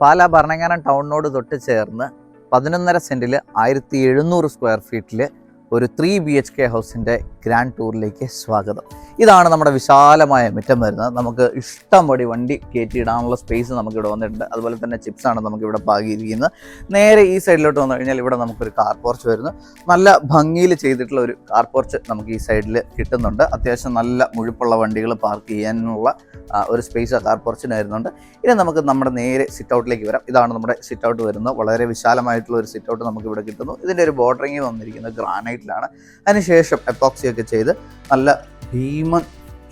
പാലാ ഭരണങ്ങാനം ടൗണിനോട് തൊട്ട് ചേർന്ന് പതിനൊന്നര സെന്റിൽ ആയിരത്തി എഴുന്നൂറ് സ്ക്വയർ ഫീറ്റിൽ ഒരു ത്രീ ബി എച്ച് കെ ഹൗസിന്റെ ഗ്രാൻഡ് ടൂറിലേക്ക് സ്വാഗതം. ഇതാണ് നമ്മുടെ വിശാലമായ മുറ്റം വരുന്നത്. നമുക്ക് ഇഷ്ടം പടി വണ്ടി കയറ്റിയിടാനുള്ള സ്പേസ് നമുക്കിവിടെ വന്നിട്ടുണ്ട്. അതുപോലെ തന്നെ ചിപ്സാണ് നമുക്കിവിടെ പാകിയിരിക്കുന്നത്. നേരെ ഈ സൈഡിലോട്ട് വന്നു കഴിഞ്ഞാൽ ഇവിടെ നമുക്കൊരു കാർ പോർച്ച് വരുന്നു. നല്ല ഭംഗിയിൽ ചെയ്തിട്ടുള്ള ഒരു കാർ പോർച്ച് നമുക്ക് ഈ സൈഡിൽ കിട്ടുന്നുണ്ട്. അത്യാവശ്യം നല്ല മുഴുപ്പുള്ള വണ്ടികൾ പാർക്ക് ചെയ്യാനുള്ള ഒരു സ്പേസ് കാർ പോർച്ചിന് വരുന്നുണ്ട് ഇനി നമുക്ക് നമ്മുടെ നേരെ സിറ്റ് ഔട്ടിലേക്ക് വരാം. ഇതാണ് നമ്മുടെ സിറ്റ് ഔട്ട് വരുന്നത്. വളരെ വിശാലമായിട്ടുള്ള ഒരു സിറ്റ് ഔട്ട് നമുക്ക് ഇവിടെ കിട്ടുന്നു. ഇതിന്റെ ഒരു ബോർഡറിങ് വന്നിരിക്കുന്നത് ഗ്രാനൈറ്റിലാണ് അതിനുശേഷം എപ്പോക്സിയൊക്കെ ചെയ്ത് നല്ല ഭീമൻ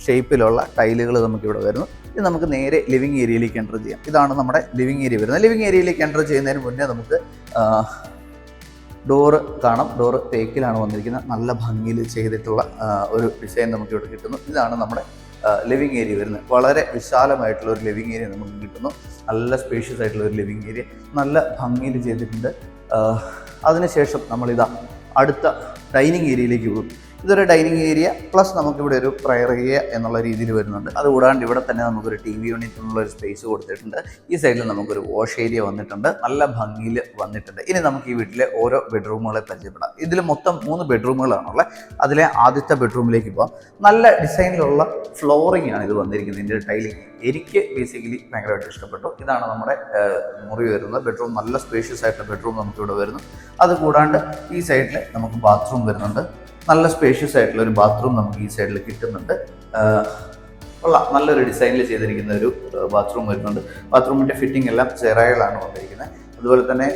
ഷേപ്പിലുള്ള ടൈലുകൾ നമുക്കിവിടെ വരുന്നു. ഇത് നമുക്ക് നേരെ ലിവിങ് ഏരിയയിലേക്ക് എന്റർ ചെയ്യാം. ഇതാണ് നമ്മുടെ ലിവിങ് ഏരിയ വരുന്നത്. ലിവിങ് ഏരിയയിലേക്ക് എന്റർ ചെയ്യുന്നതിന് മുന്നേ നമുക്ക് ഡോറ് കാണാം. ഡോറ് തേക്കിലാണ് വന്നിരിക്കുന്നത്. നല്ല ഭംഗിയിൽ ചെയ്തിട്ടുള്ള ഒരു ഡിസൈൻ നമുക്കിവിടെ കിട്ടുന്നു. ഇതാണ് നമ്മുടെ ലിവിങ് ഏരിയ വരുന്നത്. വളരെ വിശാലമായിട്ടുള്ള ഒരു ലിവിങ് ഏരിയ നമുക്ക് കിട്ടുന്നു. നല്ല സ്പേഷ്യസ് ആയിട്ടുള്ള ഒരു ലിവിങ് ഏരിയ നല്ല ഭംഗിയിൽ ചെയ്തിട്ടുണ്ട്. അതിനുശേഷം നമ്മളിതാ അടുത്ത ഡൈനിങ് ഏരിയയിലേക്ക് പോകും. ഇതൊരു ഡൈനിങ് ഏരിയ പ്ലസ് നമുക്കിവിടെ ഒരു പ്രയർ ഏരിയ എന്നുള്ള രീതിയിൽ വരുന്നുണ്ട്. അതുകൂടാണ്ട് ഇവിടെ തന്നെ നമുക്കൊരു ടി വി യൂണിറ്റിനുള്ള ഒരു സ്പേസ് കൊടുത്തിട്ടുണ്ട്. ഈ സൈഡിൽ നമുക്കൊരു വാഷ് ഏരിയ വന്നിട്ടുണ്ട്. നല്ല ഭംഗിയിൽ വന്നിട്ടുണ്ട്. ഇനി നമുക്ക് ഈ വീട്ടിലെ ഓരോ ബെഡ്റൂമുകളെ പരിചയപ്പെടാം. ഇതിൽ മൊത്തം മൂന്ന് ബെഡ്റൂമുകളാണുള്ളത്. അതിലെ ആദ്യത്തെ ബെഡ്റൂമിലേക്ക് പോകാം നല്ല ഡിസൈനിലുള്ള ഫ്ലോറിംഗ് ആണ് ഇത് വന്നിരിക്കുന്നത്. ഇതിന്റെ ടൈലിംഗ് എനിക്ക് ബേസിക്കലി ഭയങ്കരമായിട്ട് ഇഷ്ടപ്പെട്ടു. ഇതാണ് നമ്മുടെ മുറി വരുന്നത്. ബെഡ്റൂം നല്ല സ്പേഷ്യസ് ആയിട്ടുള്ള ബെഡ്റൂം നമുക്കിവിടെ വരുന്നു. അതുകൂടാണ്ട് ഈ സൈഡിൽ നമുക്ക് ബാത്റൂം വരുന്നുണ്ട്. നല്ല സ്പേഷ്യസ് ആയിട്ടുള്ള ഒരു ബാത്റൂം നമുക്ക് ഈ സൈഡിൽ കിട്ടുന്നുണ്ട്. കൊള്ളാം. നല്ലൊരു ഡിസൈനിൽ ചെയ്തിരിക്കുന്ന ഒരു ബാത്റൂം വരുന്നുണ്ട്. ബാത്റൂമിന്റെ ഫിറ്റിംഗ് എല്ലാം ചെറായകളാണ് വന്നിരിക്കുന്നത്. അതുപോലെ തന്നെ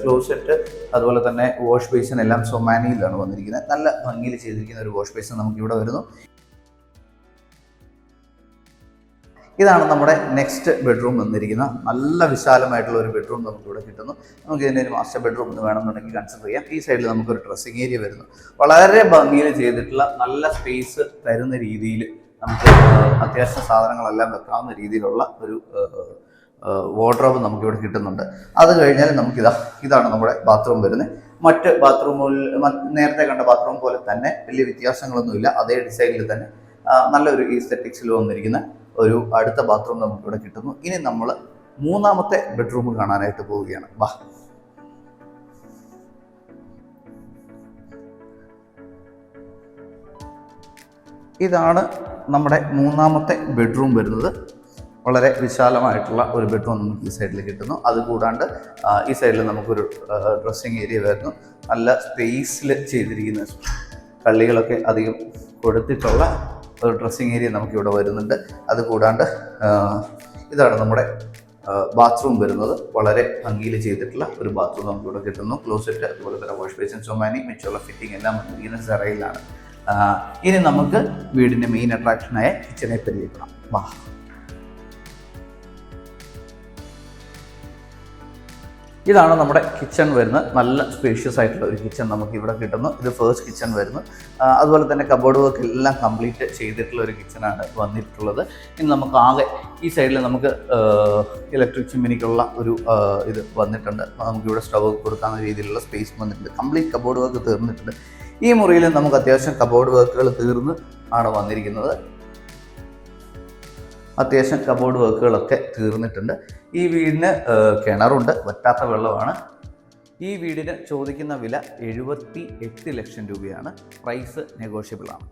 ക്ലോസെറ്റ് അതുപോലെ തന്നെ വാഷ് ബേസിൻ എല്ലാം സൊമാനിയിലാണ് വന്നിരിക്കുന്നത്. നല്ല ഭംഗിയിൽ ചെയ്തിരിക്കുന്ന ഒരു വാഷ് ബേസിൻ നമുക്ക് ഇവിടെ വരുന്നു. ഇതാണ് നമ്മുടെ നെക്സ്റ്റ് ബെഡ്റൂം വന്നിരിക്കുന്ന നല്ല വിശാലമായിട്ടുള്ള ഒരു ബെഡ്റൂം നമുക്ക് ഇവിടെ കിട്ടുന്നു. നമുക്ക് ഇതിന്റെ ഒരു മാസ്റ്റർ ബെഡ്റൂം എന്ന് വേണമെന്നുണ്ടെങ്കിൽ കൺസിഡർ ചെയ്യാം. ഈ സൈഡിൽ നമുക്കൊരു ഡ്രസ്സിങ് ഏരിയ വരുന്നു. വളരെ ഭംഗിയിൽ ചെയ്തിട്ടുള്ള നല്ല സ്പേസ് തരുന്ന രീതിയിൽ നമുക്ക് അത്യാവശ്യ സാധനങ്ങളെല്ലാം വെക്കാവുന്ന രീതിയിലുള്ള ഒരു വാർഡ്രോബ് നമുക്കിവിടെ കിട്ടുന്നുണ്ട്. അത് കഴിഞ്ഞാൽ നമുക്കിതാ ഇതാണ് നമ്മുടെ ബാത്റൂം വരുന്നത് മറ്റ് ബാത്റൂമുകളിൽ നേരത്തെ കണ്ട ബാത്റൂം പോലെ തന്നെ വലിയ വ്യത്യാസങ്ങളൊന്നുമില്ല. അതേ ഡിസൈനിൽ തന്നെ നല്ലൊരു ഈസ്തറ്റിക്സിൽ വന്നിരിക്കുന്ന ഒരു അടുത്ത ബാത്റൂം നമുക്കിവിടെ കിട്ടുന്നു. ഇനി നമ്മൾ മൂന്നാമത്തെ ബെഡ്റൂം കാണാനായിട്ട് പോവുകയാണ്. വാ. ഇതാണ് നമ്മുടെ മൂന്നാമത്തെ ബെഡ്റൂം വരുന്നത്. വളരെ വിശാലമായിട്ടുള്ള ഒരു ബെഡ്റൂം നമുക്ക് ഈ സൈഡിൽ കിട്ടുന്നു. അതുകൂടാണ്ട് ഈ സൈഡിൽ നമുക്കൊരു ഡ്രസ്സിങ് ഏരിയ വരുന്നു. നല്ല സ്പേസിൽ ചെയ്തിരിക്കുന്ന കള്ളികളൊക്കെ അധികം കൊടുത്തിട്ടുള്ള ഒരു ഡ്രസ്സിങ് ഏരിയ നമുക്കിവിടെ വരുന്നുണ്ട്. അതുകൂടാണ്ട് ഇതാണ് നമ്മുടെ ബാത്റൂം വരുന്നത്. വളരെ ഭംഗിയിൽ ചെയ്തിട്ടുള്ള ഒരു ബാത്റൂം നമുക്കിവിടെ കിട്ടുന്നു. ക്ലോസെറ്റ് അതുപോലെ തന്നെ വാഷ് ബേസിൻ സൊമാനി മിച്ചുള്ള ഫിറ്റിംഗ് എല്ലാം വന്നിരിക്കുന്ന സെറയിലാണ് ഇനി നമുക്ക് വീടിന്റെ മെയിൻ അട്രാക്ഷനായ കിച്ചനെ പരിചയപ്പെടാം. വാ. ഇതാണ് നമ്മുടെ കിച്ചൺ വരുന്ന നല്ല സ്പേഷ്യസ് ആയിട്ടുള്ള ഒരു കിച്ചൺ നമുക്ക് ഇവിടെ കിട്ടുന്നു. ഇത് ഫേസ്റ്റ് കിച്ചൺ വരുന്നു. അതുപോലെ തന്നെ കബോർഡ് വർക്ക് എല്ലാം കംപ്ലീറ്റ് ചെയ്തിട്ടുള്ള ഒരു കിച്ചണാണ് വന്നിട്ടുള്ളത്. ഇനി നമുക്ക് ആകെ ഈ സൈഡിൽ നമുക്ക് ഇലക്ട്രിക് ചിമ്മിനിക്കുള്ള ഒരു ഇത് വന്നിട്ടുണ്ട്. നമുക്കിവിടെ സ്റ്റവ് കൊടുക്കാവുന്ന രീതിയിലുള്ള സ്പേസ് വന്നിട്ടുണ്ട്. കംപ്ലീറ്റ് കബോർഡ് വർക്ക് തീർന്നിട്ടുണ്ട്. ഈ മുറിയിൽ നമുക്ക് അത്യാവശ്യം കബോർഡ് വർക്കുകൾ തീർന്ന് ആണ് വന്നിരിക്കുന്നത്. അത്യാവശ്യം കബോർഡ് വർക്കുകളൊക്കെ തീർന്നിട്ടുണ്ട്. ഈ വീടിന് കിണറുണ്ട് വറ്റാത്ത വെള്ളമാണ്. ഈ വീടിന് ചോദിക്കുന്ന വില എഴുപത്തി എട്ട് ലക്ഷം രൂപയാണ്. പ്രൈസ് നെഗോഷ്യബിൾ ആണ്.